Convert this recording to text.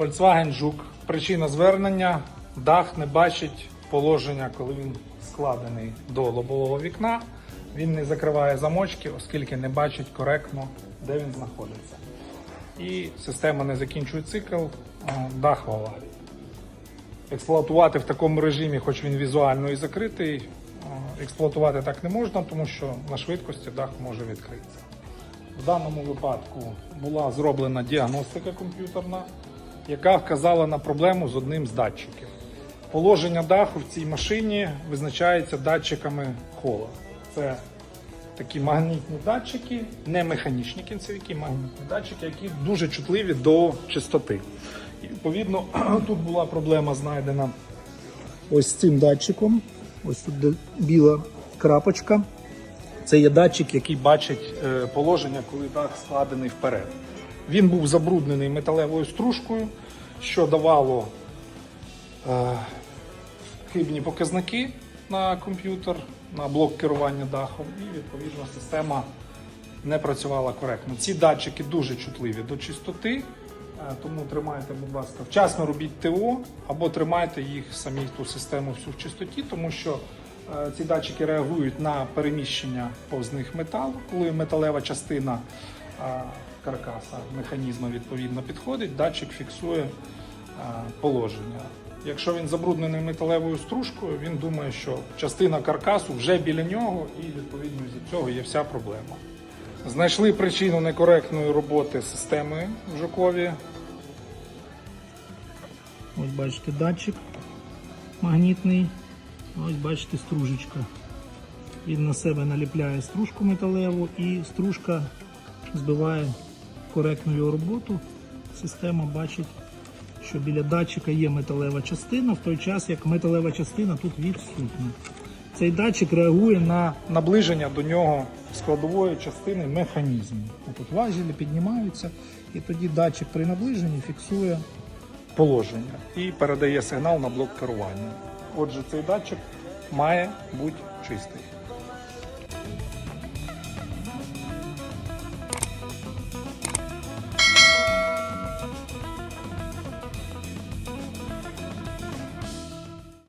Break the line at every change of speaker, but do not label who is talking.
Volkswagen Жук. Причина звернення. Дах не бачить положення, коли він складений до лобового вікна. Він не закриває замочки, оскільки не бачить коректно, де він знаходиться. І система не закінчує цикл, дах в аварії. Експлуатувати в такому режимі, хоч він візуально і закритий, експлуатувати так не можна, тому що на швидкості дах може відкритися. В даному випадку була зроблена діагностика комп'ютерна, яка вказала на проблему з одним з датчиків. Положення даху в цій машині визначається датчиками хола. Це такі магнітні датчики, не механічні кінцевики, магнітні датчики, які дуже чутливі до чистоти. І, відповідно, тут була проблема знайдена ось цим датчиком. Ось тут біла крапочка. Це є датчик, який бачить е, положення, коли дах складений вперед. Він був забруднений металевою стружкою, що давало е, хибні показники на комп'ютер, на блок керування дахом, і відповідно система не працювала коректно. Ці датчики дуже чутливі до чистоти, е, тому тримайте, будь ласка, вчасно робіть ТО або тримайте їх самі ту систему всю в чистоті, тому що е, ці датчики реагують на переміщення повз них металу, коли металева частина каркаса механізму відповідно підходить, датчик фіксує положення. Якщо він забруднений металевою стружкою, він думає, що частина каркасу вже біля нього, і відповідно з цього є вся проблема. Знайшли причину некоректної роботи системи в Жукові. Ось бачите датчик магнітний. Ось бачите стружечка. Він на себе наліпляє стружку металеву і стружка збиває коректну його роботу. Система бачить, що біля датчика є металева частина, в той час як металева частина тут відсутня. Цей датчик реагує на наближення до нього складової частини механізму. Тут важелі піднімаються, і тоді датчик при наближенні фіксує положення і передає сигнал на блок керування. Отже, цей датчик має бути чистий.